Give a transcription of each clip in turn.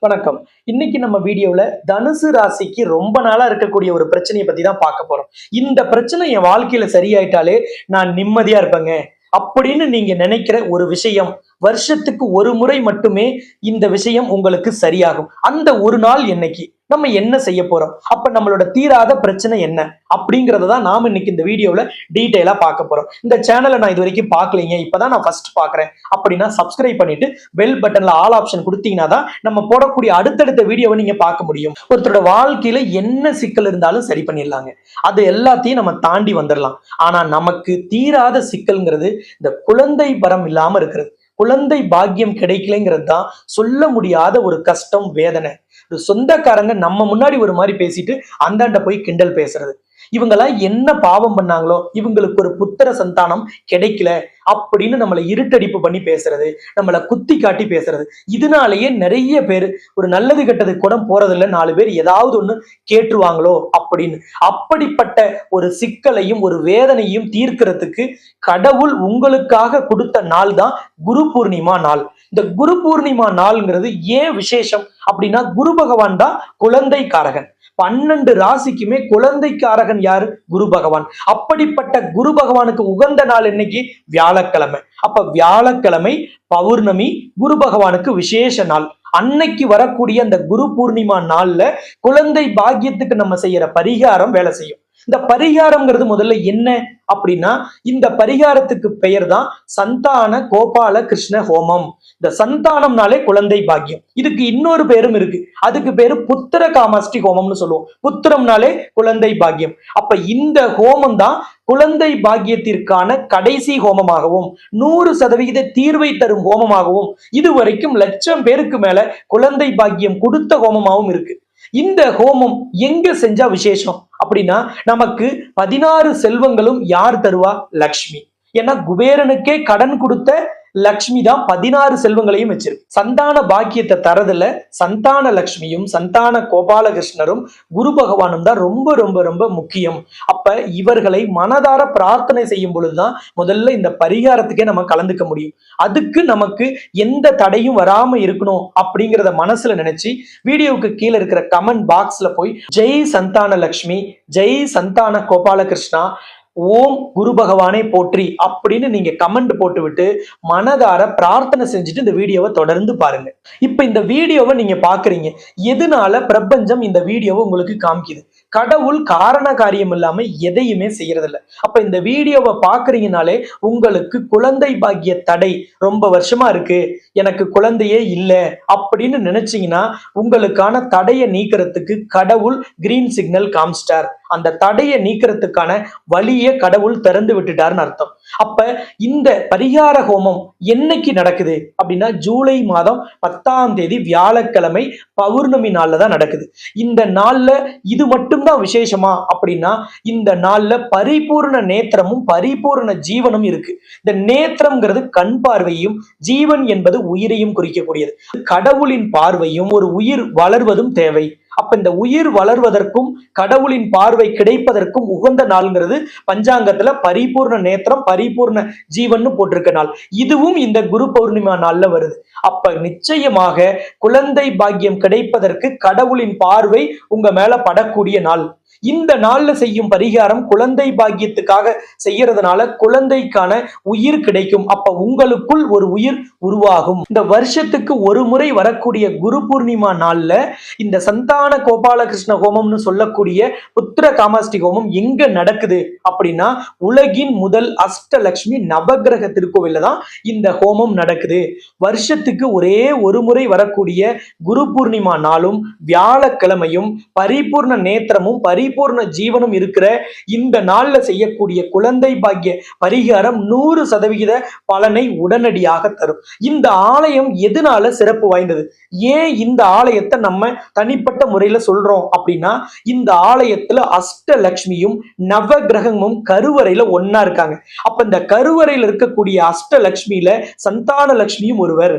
வணக்கம். இன்னைக்கு நம்ம வீடியோல தனுசு ராசிக்கு ரொம்ப நாளா இருக்கக்கூடிய ஒரு பிரச்சனையை பத்தி தான் பார்க்க போறோம். இந்த பிரச்சனை என் வாழ்க்கையில சரியாயிட்டாலே நான் நிம்மதியா இருப்பேங்க. அப்படின்னு நீங்க நினைக்கிற ஒரு விஷயம் வருஷத்துக்கு ஒரு முறை மட்டுமே இந்த விஷயம் உங்களுக்கு சரியாகும். அந்த ஒரு நாள் என்னைக்கு? நம்ம என்ன செய்ய போறோம்? அப்ப நம்மளோட தீராத பிரச்சனை என்ன? அப்படிங்கறத தான் நாம இன்னைக்கு இந்த வீடியோல டீட்டெயிலா பார்க்க போறோம். இந்த சேனலை நான் இது வரைக்கும் பார்க்கலீங்க. இப்பதான் நான் ஃபர்ஸ்ட் பாக்குறேன் அப்படின்னா சப்ஸ்கிரைப் பண்ணிட்டு பெல் பட்டன்ல ஆல் ஆப்ஷன் கொடுத்தீங்கன்னா தான் நம்ம போடக்கூடிய அடுத்தடுத்த வீடியோவை நீங்க பார்க்க முடியும். ஒருத்தரோட வாழ்க்கையில என்ன சிக்கல் இருந்தாலும் சரி பண்ணிடலாங்க. அது எல்லாத்தையும் நம்ம தாண்டி வந்துடலாம். ஆனா நமக்கு தீராத சிக்கல்ங்கிறது இந்த குழந்தை பரம் இல்லாம இருக்கிறது. குழந்தை பாக்கியம் கிடைக்கலைங்கிறது தான் சொல்ல முடியாத ஒரு கஷ்டம் வேதனை. ஒரு சொந்தக்காரங்க நம்ம முன்னாடி ஒரு மாதிரி பேசிட்டு அந்தாண்ட போய் கிண்டல் பேசுறது. இவங்கெல்லாம் என்ன பாவம் பண்ணாங்களோ இவங்களுக்கு ஒரு புத்திர சந்தானம் கிடைக்கல அப்படின்னு நம்மளை இருட்டடிப்பு பண்ணி பேசுறது நம்மளை குத்தி காட்டி பேசுறது. இதனாலேயே நிறைய பேர் ஒரு நல்லது கெட்டது கூட போறதில்ல நாலு பேர் ஏதாவது ஒன்று கேட்டுருவாங்களோ அப்படின்னு. அப்படிப்பட்ட ஒரு சிக்கலையும் ஒரு வேதனையும் தீர்க்கிறதுக்கு கடவுள் உங்களுக்காக கொடுத்த நாள் தான் குரு பூர்ணிமா நாள். இந்த குரு பூர்ணிமா நாள்ங்கிறது ஏன் விசேஷம் அப்படின்னா குரு பகவான் தான் குழந்தை காரகன் பன்னெண்டு ராசிக்குமே குழந்தைக்காரகன் யாரு? குரு பகவான். அப்படிப்பட்ட குரு பகவானுக்கு உகந்த நாள் இன்னைக்கு வியாழக்கிழமை. அப்ப வியாழக்கிழமை பௌர்ணமி குரு பகவானுக்கு விசேஷ நாள். அன்னைக்கு வரக்கூடிய அந்த குரு பூர்ணிமா நாள்ல குழந்தை பாக்கியத்துக்கு நம்ம செய்யற பரிகாரம் வேலை செய்யும். இந்த பரிகாரம்ங்கிறது முதல்ல என்ன அப்படின்னா இந்த பரிகாரத்துக்கு பெயர் தான் சந்தான கோபால கிருஷ்ண ஹோமம் இந்த சந்தானம்னாலே குழந்தை பாக்கியம். இதுக்கு இன்னொரு பேரும் இருக்கு. அதுக்கு பேரு புத்திர காமாஷ்டி ஹோமம்னு சொல்லுவோம். புத்திரம்னாலே குழந்தை பாக்கியம். அப்ப இந்த ஹோமம் தான் குழந்தை பாக்கியத்திற்கான கடைசி ஹோமமாகவும் நூறு சதவிகித தீர்வை தரும் ஹோமமாகவும் இதுவரைக்கும் லட்சம் பேருக்கு மேல குழந்தை பாக்கியம் கொடுத்த ஹோமமாகவும் இருக்கு. இந்த ஹோமம் எங்க செஞ்சா விசேஷம்? அப்படின்னா நமக்கு பதினாறு செல்வங்களும் யார் தருவா? லக்ஷ்மி. ஏன்னா குபேரனுக்கே கடன் கொடுத்த லக்ஷ்மி தான் பதினாறு செல்வங்களையும் வச்சிருக்கு. சந்தான பாக்கியத்தை தரதுல சந்தான லக்ஷ்மியும் சந்தான கோபாலகிருஷ்ணரும் குரு பகவானும் தான் ரொம்ப ரொம்ப ரொம்ப முக்கியம். அப்ப இவர்களை மனதார பிரார்த்தனை செய்யும் பொழுதுதான் முதல்ல இந்த பரிகாரத்துக்கே நம்ம கலந்துக்க முடியும். அதுக்கு நமக்கு எந்த தடையும் வராம இருக்கணும் அப்படிங்கிறத மனசுல நினைச்சு வீடியோவுக்கு கீழே இருக்கிற கமெண்ட் பாக்ஸ்ல போய் ஜெய் சந்தான லக்ஷ்மி ஜெய் சந்தான கோபாலகிருஷ்ணா ஓம் குரு பகவானை போற்றி அப்படின்னு நீங்க கமெண்ட் போட்டு விட்டு மனதார பிரார்த்தனை செஞ்சுட்டு இந்த வீடியோவை தொடர்ந்து பாருங்க. இப்ப இந்த வீடியோவை நீங்க பாக்குறீங்க. எதனால பிரபஞ்சம் இந்த வீடியோவை உங்களுக்கு காமிக்குது? கடவுள் காரண காரியம் இல்லாம எதையுமே செய்யறதில்ல. அப்ப இந்த வீடியோவை பாக்குறீங்கனாலே உங்களுக்கு குழந்தை பாக்கிய தடை ரொம்ப வருஷமா இருக்கு. எனக்கு குழந்தையே இல்லை அப்படின்னு நினைச்சீங்கன்னா உங்களுக்கான தடையை நீக்கிறதுக்கு கடவுள் கிரீன் சிக்னல் காமிச்சிட்டார். அந்த தடையை நீக்கிறதுக்கான வழியை கடவுள் திறந்து விட்டுட்டாருன்னு அர்த்தம். அப்ப இந்த பரிகார ஹோமம் என்னைக்கு நடக்குது அப்படின்னா ஜூலை மாதம் பத்தாம் தேதி வியாழக்கிழமை பௌர்ணமி நாள்ல தான் நடக்குது. இந்த நாள்ல இது மட்டும்தான் விசேஷமா அப்படின்னா இந்த நாள்ல பரிபூர்ண நேத்திரமும் பரிபூர்ண ஜீவனும் இருக்கு. இந்த நேத்திரம்ங்கிறது கண் பார்வையும் ஜீவன் என்பது உயிரையும் குறிக்கக்கூடியது. கடவுளின் பார்வையும் ஒரு உயிர் வளர்வதும் தேவை. அப்ப இந்த உயிர் வளர்வதற்கும் கடவுளின் பார்வை கிடைப்பதற்கும் உகந்த நாள்ங்கிறது பஞ்சாங்கத்துல பரிபூர்ண நேத்திரம் பரிபூர்ண ஜீவன்னு போட்டிருக்க நாள். இதுவும் இந்த குரு பௌர்ணிமா நாள்ல வருது. அப்ப நிச்சயமாக குழந்தை பாக்கியம் கிடைப்பதற்கு கடவுளின் பார்வை உங்க மேல படக்கூடிய நாள். இந்த நாள்ல செய்யும் பரிகாரம் குழந்தை பாக்கியத்துக்காக செய்யறதுனால குழந்தைக்கான உயிர் கிடைக்கும். அப்ப உங்களுக்குள் ஒரு உயிர் உருவாகும். இந்த வருஷத்துக்கு ஒரு முறை வரக்கூடிய குரு பூர்ணிமா நாள்ல இந்த சந்தான கோபாலகிருஷ்ண ஹோமம்னு சொல்லக்கூடிய புத்திர காமாஷ்டி ஹோமம் எங்க நடக்குது அப்படின்னா உலகின் முதல் அஷ்டலட்சுமி நவகிரக திருக்கோவில்ல தான் இந்த ஹோமம் நடக்குது. வருஷத்துக்கு ஒரே ஒரு முறை வரக்கூடிய குரு பூர்ணிமா நாளும் வியாழக்கிழமையும் பரிபூர்ண நேத்திரமும் பரி பரிபூர்ண ஜீவனம் இருக்கிற இந்த நாள்ல செய்யக்கூடிய குழந்தை பாக்கிய பரிகாரம் நூறு சதவிகித பலனை உடனடியாக தரும். இந்த ஆலயம் எதனால சிறப்பு வாய்ந்தது? ஏன் இந்த ஆலயத்தை நம்ம தனிப்பட்ட முறையில சொல்றோம் அப்படின்னா இந்த ஆலயத்துல அஷ்டலக்ஷ்மியும் நவ கிரகமும் கருவறையில ஒன்னா இருக்காங்க. அப்ப இந்த கருவறையில இருக்கக்கூடிய அஷ்டலட்சுமியில சந்தான லட்சுமியும் ஒருவர்.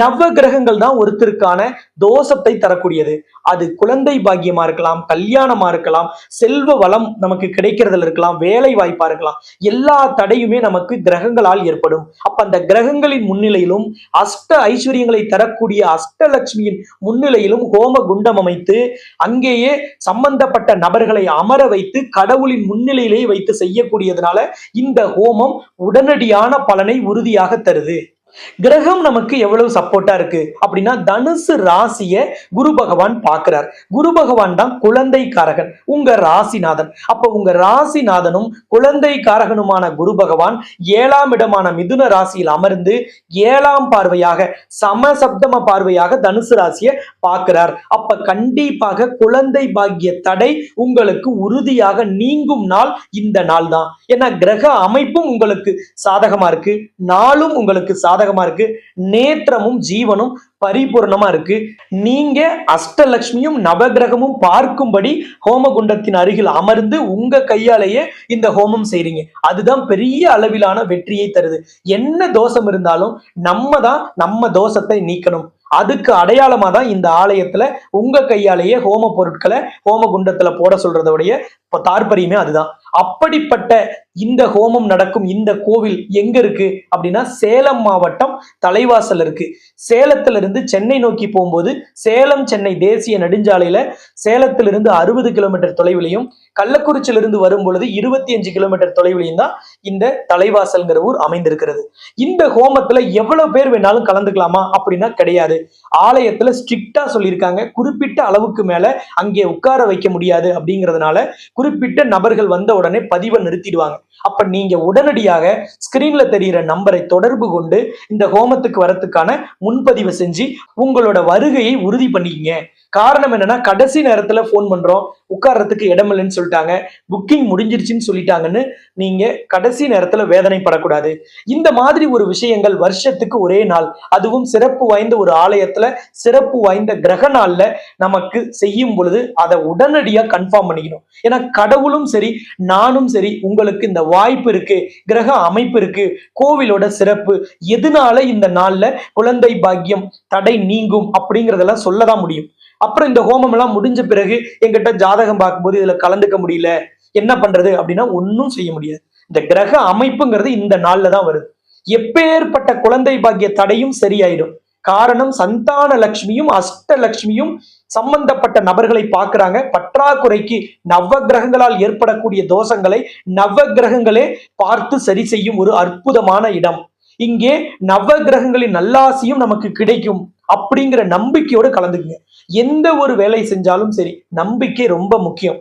நவ கிரகங்கள் தான் ஒருத்தருக்கான தோஷத்தை தரக்கூடியது. அது குழந்தை பாக்கியமா இருக்கலாம் கல்யாணமா இருக்கலாம் செல்வ வளம் நமக்கு கிடைக்கிறதுல இருக்கலாம் வேலை வாய்ப்பா இருக்கலாம். எல்லா தடையுமே நமக்கு கிரகங்களால் ஏற்படும். அப்ப அந்த கிரகங்களின் முன்னிலையிலும் அஷ்ட ஐஸ்வர்யங்களை தரக்கூடிய அஷ்டலட்சுமியின் முன்னிலையிலும் ஹோம குண்டம் அமைத்து அங்கேயே சம்பந்தப்பட்ட நபர்களை அமர வைத்து கடவுளின் முன்னிலையிலே வைத்து செய்யக்கூடியதுனால இந்த ஹோமம் உடனடியான பலனை உறுதியாக தருது. கிரகம் நமக்கு எவ்வளவு சப்போர்ட்டா இருக்கு? அப்படின்னா தனுசு ராசிய குரு பகவான் பார்க்கிறார். குரு பகவான் தான் குழந்தை காரகன் உங்க ராசிநாதன். அப்ப உங்க ராசிநாதனும் குழந்தை காரகனுமான குரு பகவான் ஏழாம் இடமான மிதுன ராசியில் அமர்ந்து ஏழாம் பார்வையாக சமசப்தம பார்வையாக தனுசு ராசியை பார்க்கிறார். அப்ப கண்டிப்பாக குழந்தை பாக்கிய தடை உங்களுக்கு உறுதியாக நீங்கும் நாள் இந்த நாள் தான் ஏன்னா கிரக அமைப்பும் உங்களுக்கு சாதகமா இருக்கு. நாளும் உங்களுக்கு சாதகமா இருக்கு. நேத்திரமும் ஜீவனும் பரிபூர்ணமா இருக்கு. நீங்க அஷ்டலட்சுமியும் நவகிரகமும் பார்க்கும்படி ஹோமகுண்டத்தின் அருகில் அமர்ந்து உங்க கையாலேயே இந்த ஹோமம் செய்றீங்க. அதுதான் பெரிய அளவிலான வெற்றியை தருது. என்ன தோஷம் இருந்தாலும் நம்ம தான் நம்ம தோஷத்தை நீக்கணும். அதுக்கு அடையாளமா தான் இந்த ஆலயத்துல உங்க கையாலேயே ஹோம பொருட்களை ஹோம குண்டத்துல போட சொல்றதோடைய தாற்பரியமே அதுதான். அப்படிப்பட்ட இந்த ஹோமம் நடக்கும் இந்த கோவில் எங்க இருக்கு அப்படின்னா சேலம் மாவட்டம் தலைவாசல் இருக்கு. சேலத்துல இருந்து சென்னை நோக்கி போகும்போது சேலம் சென்னை தேசிய நெடுஞ்சாலையில சேலத்திலிருந்து அறுபது கிலோமீட்டர் தொலைவிலையும் கள்ளக்குறிச்சியிலிருந்து வரும் பொழுது இருபத்தி அஞ்சு கிலோமீட்டர் தொலைவிலையும் தான் இந்த தலைவாசல்ங்கிற ஊர் அமைந்திருக்கிறது. இந்த ஹோமத்துல எவ்வளவு பேர் வேணாலும் கலந்துக்கலாமா அப்படின்னா கிடையாது. ஆலயத்துல ஸ்ட்ரிக்டா சொல்லியிருக்காங்க. குறிப்பிட்ட அளவுக்கு மேல அங்கே உட்கார வைக்க முடியாது அப்படிங்கிறதுனால குறிப்பிட்ட நபர்கள் வந்த உடனே பதிவை நிறுத்திடுவாங்க. அப்ப நீங்க உடனடியாக ஸ்கிரீன்ல தெரியிற நம்பரை தொடர்பு கொண்டு இந்த ஹோமத்துக்கு வரத்துக்கான முன்பதிவு செஞ்சு உங்களோட வருகையை உறுதி பண்ணிக்கங்க. காரணம் என்னன்னா கடைசி நேரத்துல போன் பண்றோம். உட்கார்றதுக்கு இடம் இல்லைன்னு சொல்லிட்டாங்க. புக்கிங் முடிஞ்சிருச்சுன்னு சொல்லிட்டாங்கன்னு நீங்க கடைசி நேரத்துல வேதனைப்படக்கூடாது. இந்த மாதிரி ஒரு விஷயங்கள் வருஷத்துக்கு ஒரே நாள். அதுவும் சிறப்பு வாய்ந்த ஒரு ஆலயத்துல சிறப்பு வாய்ந்த கிரக நாள்ல நமக்கு செய்யும் பொழுது அதை உடனடியா கன்ஃபார்ம் பண்ணிக்கணும். ஏன்னா கடவுளும் சரி நானும் சரி உங்களுக்கு இந்த வாய்ப்பு இருக்கு கிரக அமைப்பு இருக்கு கோவிலோட சிறப்பு எதனால இந்த நாள்ல குழந்தை பாக்கியம் தடை நீங்கும் அப்படிங்கறதெல்லாம் சொல்லதான் முடியும். அப்புறம் இந்த ஹோமம் எல்லாம் முடிஞ்ச பிறகு எங்கிட்ட ஜாதகம் பார்க்கும்போது இதுல கலந்துக்க முடியல என்ன பண்றது அப்படின்னா ஒன்றும் செய்ய முடியாது. இந்த கிரக அமைப்புங்கிறது இந்த நாள்ல தான் வருது. எப்பேற்பட்ட குழந்தை பாக்கிய தடையும் சரியாயிடும். காரணம் சந்தான லட்சுமியும் அஷ்டலட்சுமியும் சம்பந்தப்பட்ட நபர்களை பார்க்கிறாங்க. பற்றாக்குறைக்கு நவ கிரகங்களால் ஏற்படக்கூடிய தோஷங்களை நவ கிரகங்களே பார்த்து சரி செய்யும் ஒரு அற்புதமான இடம். இங்கே நவ கிரகங்களின் நல்லாசியும் நமக்கு கிடைக்கும் அப்படிங்கிற நம்பிக்கையோடு கலந்துக்குங்க. எந்த ஒரு வேலை செஞ்சாலும் சரி நம்பிக்கை ரொம்ப முக்கியம்.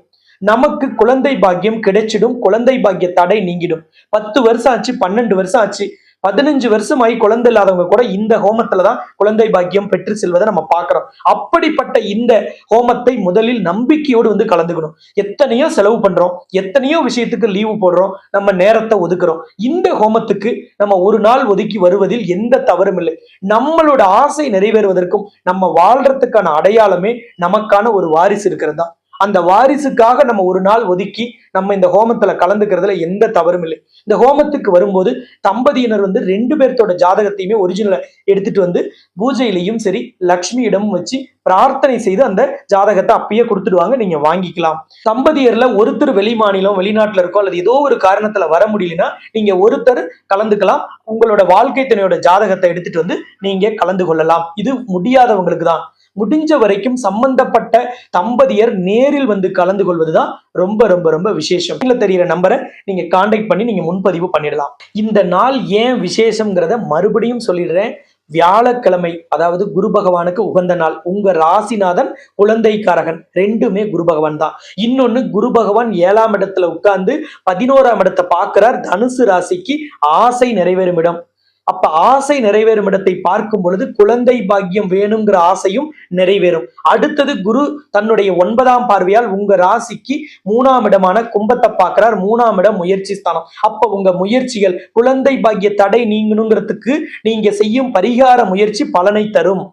நமக்கு குழந்தை பாக்கியம் கிடைச்சிடும். குழந்தை பாக்கிய தடை நீங்கிடும். பத்து வருஷம் ஆச்சு பன்னெண்டு வருஷம் ஆச்சு. பதினஞ்சு வருஷம் ஆகி குழந்தை இல்லாதவங்க கூட இந்த ஹோமத்துல தான் குழந்தை பாக்கியம் பெற்று செல்வதை நம்ம பார்க்கிறோம். அப்படிப்பட்ட இந்த ஹோமத்தை முதலில் நம்பிக்கையோடு வந்து கலந்துக்கணும். எத்தனையோ செலவு பண்றோம். எத்தனையோ விஷயத்துக்கு லீவு போடுறோம். நம்ம நேரத்தை ஒதுக்குறோம். இந்த ஹோமத்துக்கு நம்ம ஒரு நாள் ஒதுக்கி வருவதில் எந்த தவறும் இல்லை. நம்மளோட ஆசை நிறைவேறுவதற்கும் நம்ம வாழ்றதுக்கான அடையாளமே நமக்கான ஒரு வாரிசு இருக்கிறது தான். அந்த வாரிசுக்காக நம்ம ஒரு நாள் ஒதுக்கி நம்ம இந்த ஹோமத்துல கலந்துக்கிறதுல எந்த தவறும் இல்லை. இந்த ஹோமத்துக்கு வரும்போது தம்பதியினர் வந்து ரெண்டு பேர்த்தோட ஜாதகத்தையுமே ஒரிஜினலை எடுத்துட்டு வந்து பூஜையிலையும் சரி லக்ஷ்மியிடமும் வச்சு பிரார்த்தனை செய்து அந்த ஜாதகத்தை அப்பயே கொடுத்துடுவாங்க. நீங்க வாங்கிக்கலாம். தம்பதியர்ல ஒருத்தர் வெளி மாநிலம் வெளிநாட்டுல இருக்கோ அல்லது ஏதோ ஒரு காரணத்துல வர முடியலன்னா நீங்க ஒருத்தர் கலந்துக்கலாம். உங்களோட வாழ்க்கை துணையோட ஜாதகத்தை எடுத்துட்டு வந்து நீங்க கலந்து கொள்ளலாம். இது முடியாதவங்களுக்கு தான் முடிஞ்ச வரைக்கும் சம்பந்தப்பட்ட தம்பதியர் நேரில் வந்து கலந்து கொள்வதுதான் ரொம்ப ரொம்ப ரொம்ப விசேஷம். இல்ல தெரியிற நம்பரை நீங்க கான்டாக்ட் பண்ணி நீங்க முன்பதிவு பண்ணிடலாம். இந்த நாள் ஏன் விசேஷம்ங்கிறத மறுபடியும் சொல்லிடுறேன். வியாழக்கிழமை அதாவது குரு பகவானுக்கு உகந்த நாள். உங்க ராசிநாதன் குழந்தைக்காரகன். ரெண்டுமே குரு பகவான் தான். இன்னொன்னு குரு பகவான் ஏழாம் இடத்துல உட்கார்ந்து பதினோராம் இடத்தை பார்க்கிறார். தனுசு ராசிக்கு ஆசை நிறைவேறும் இடம். அப்ப ஆசை நிறைவேறும் இடத்தை பார்க்கும் பொழுது குழந்தை பாக்கியம் வேணுங்கிற ஆசையும் நிறைவேறும். அடுத்தது குரு தன்னுடைய ஒன்பதாம் பார்வையால் உங்க ராசிக்கு மூணாம் இடமான கும்பத்தை பார்க்கிறார். மூணாம் இடம் முயற்சி ஸ்தானம். அப்ப உங்க முயற்சிகள் குழந்தை பாக்கிய தடை நீங்கணுங்கிறதுக்கு நீங்க செய்யும் பரிகார முயற்சி பலனை தரும்.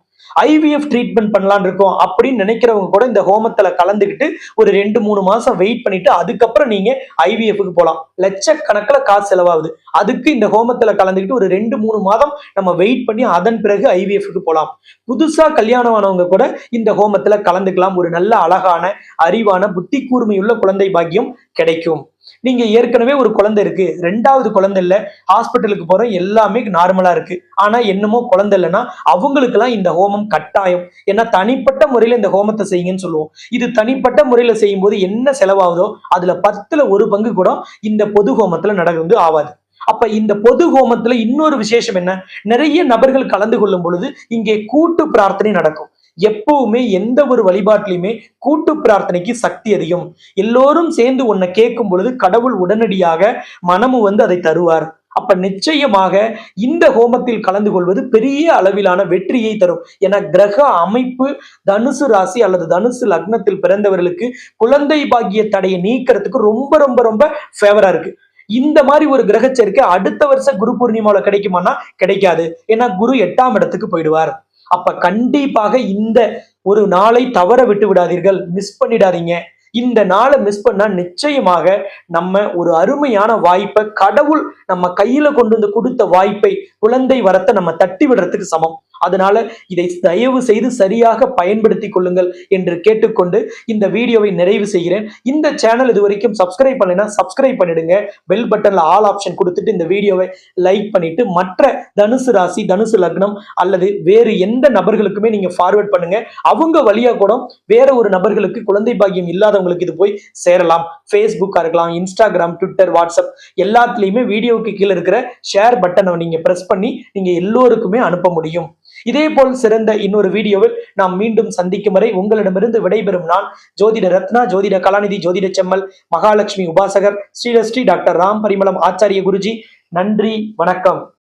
ஐவிஎஃப் ட்ரீட்மெண்ட் பண்ணலாம்னு இருக்கோம் அப்படின்னு நினைக்கிறவங்க கூட இந்த ஹோமத்துல கலந்துக்கிட்டு ஒரு ரெண்டு மூணு மாசம் வெயிட் பண்ணிட்டு அதுக்கப்புறம் நீங்க ஐவிஎஃப்க்கு போகலாம் லட்சக்கணக்கில் காசு செலவாகுது. அதுக்கு இந்த ஹோமத்துல கலந்துக்கிட்டு ஒரு ரெண்டு மூணு மாதம் நம்ம வெயிட் பண்ணி அதன் பிறகு ஐவிஎஃப்க்கு போகலாம் புதுசா கல்யாணம் ஆனவங்க கூட இந்த ஹோமத்துல கலந்துக்கலாம். ஒரு நல்ல அழகான அறிவான புத்தி கூர்மையுள்ள குழந்தை பாக்கியம் கிடைக்கும். நீங்க ஏற்கனவே ஒரு குழந்தை இருக்கு. ரெண்டாவது குழந்தை இல்ல ஹாஸ்பிட்டலுக்கு போறோம் எல்லாமே நார்மலா இருக்கு. ஆனா என்னமோ குழந்தை இல்லைன்னா அவங்களுக்கெல்லாம் இந்த ஹோமம் கட்டாயம். ஏன்னா தனிப்பட்ட முறையில இந்த ஹோமத்தை செய்யுங்கன்னு சொல்லுவோம். இது தனிப்பட்ட முறையில செய்யும் போது என்ன செலவாகுதோ அதுல பத்துல ஒரு பங்கு கூட இந்த பொது ஹோமத்துல நடந்து ஆவாது. அப்ப இந்த பொது ஹோமத்துல இன்னொரு விசேஷம் என்ன? நிறைய நபர்கள் கலந்து கொள்ளும் பொழுது இங்கே கூட்டு பிரார்த்தனை நடக்கும். எப்பவுமே எந்த ஒரு வழிபாட்டிலையுமே கூட்டு பிரார்த்தனைக்கு சக்தி அதிகம். எல்லோரும் சேர்ந்து உன்னை கேட்கும் பொழுது கடவுள் உடனடியாக மனமு வந்து அதை தருவார். அப்ப நிச்சயமாக இந்த ஹோமத்தில் கலந்து கொள்வது பெரிய அளவிலான வெற்றியை தரும். என கிரக அமைப்பு தனுசு ராசி அல்லது தனுசு லக்னத்தில் பிறந்தவர்களுக்கு குழந்தை பாக்கிய தடையை நீக்கிறதுக்கு ரொம்ப ரொம்ப ரொம்ப ஃபேவரா இருக்கு. இந்த மாதிரி ஒரு கிரக சேர்க்கை அடுத்த வருஷம் குரு பூர்ணிமாவில் கிடைக்குமானா கிடைக்காது. ஏன்னா குரு எட்டாம் இடத்துக்கு போயிடுவார். அப்ப கண்டிப்பாக இந்த ஒரு நாளை தவற விட்டு விடாதீர்கள் மிஸ் பண்ணிடாதீங்க. இந்த நாளை மிஸ் பண்ணா நிச்சயமாக நம்ம ஒரு அருமையான வாய்ப்பை கடவுள் நம்ம கையில கொண்டு வந்து கொடுத்த வாய்ப்பை குழந்தை வரத்தை நம்ம தட்டி விடுறதுக்கு சமம். அதனால இதை தயவு செய்து சரியாக பயன்படுத்திக் கொள்ளுங்கள் என்று கேட்டுக்கொண்டு இந்த வீடியோவை நிறைவு செய்கிறேன். இந்த சேனல் இது வரைக்கும் சப்ஸ்கிரைப் பண்ணலைன்னா சப்ஸ்கிரைப் பண்ணிடுங்க. பெல் பட்டன்ல ஆல் ஆப்ஷன் கொடுத்துட்டு இந்த வீடியோவை லைக் பண்ணிட்டு மற்ற தனுசு ராசி தனுசு லக்னம் அல்லது வேறு எந்த நபர்களுக்குமே நீங்க ஃபார்வர்ட் பண்ணுங்க. அவங்க வழியா கூட வேற ஒரு நபர்களுக்கு குழந்தை பாக்கியம் இல்லாதவங்களுக்கு இது போய் சேரலாம். ஃபேஸ்புக்கா இருக்கலாம் இன்ஸ்டாகிராம் ட்விட்டர் வாட்ஸ்அப் எல்லாத்துலயுமே வீடியோவுக்கு கீழே இருக்கிற ஷேர் பட்டனை நீங்க பிரஸ் பண்ணி நீங்க எல்லோருக்குமே அனுப்ப முடியும். இதே போல் சிறந்த இன்னொரு வீடியோவில் நாம் மீண்டும் சந்திக்கும் வரை உங்களிடமிருந்து விடைபெறும் நான் ஜோதிட ரத்னா ஜோதிட கலாநிதி ஜோதிட செம்மல் மகாலட்சுமி உபாசகர் ஸ்ரீரஸ்ரீ டாக்டர் ராம் பரிமளம் ஆச்சாரிய குருஜி. நன்றி வணக்கம்.